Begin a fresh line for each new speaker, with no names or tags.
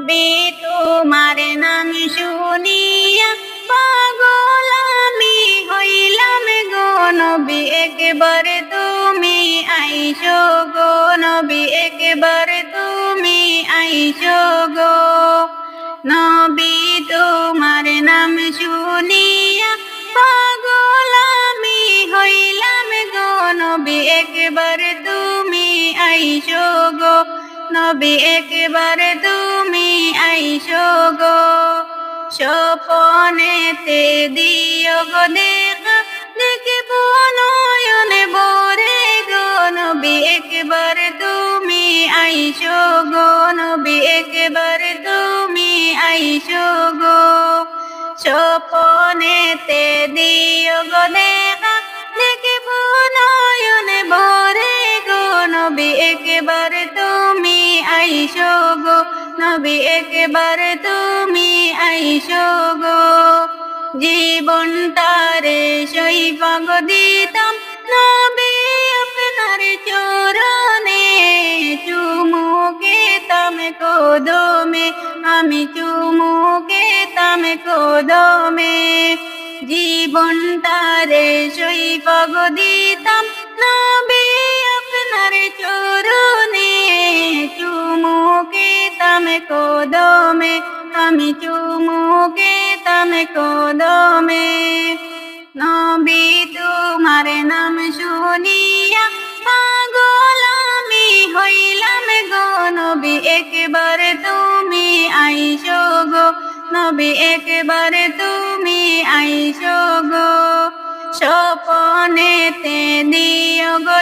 নবী তোমার নাম শুনিয়া পাগল আমি হইলাম গো নবী, একবার তুমি আইসো গো নবী, একবার তুমি আইসো গো নবী, তোমার নাম শুনিয়া পাগল আমি হইলাম গো নবী, একবার তুমি আইসো গো নবী, একবার তুমি আইসো গো। স্বপনেতে দিও গো দেখা, দেখব নয়নে বরে গো। নবী, একবার তুমি আইসো গো। নবী, একবার তুমি আইসো গো। স্বপনেতে দিও গো দেখা আইসো গো, নবী একবার তুমি আইসো গো। জীবন তারে সৈপাগ দিতাম, নবী আপনার চরণে চুমুকে তামে কোদমে, আমি চুমুকে তামে কোদমে। জীবন তারে সৈপাগ দিতাম, নবী আপনার চরণে কোদমে, আমি চুমুকে তামে কোদমে। নবী তোমার নাম শুনিয়া পাগল আমি হইলাম গো। নবী একবার তুমি আইসো গো। নবী একবার তুমি আইসো গো। স্বপনেতে দিও গো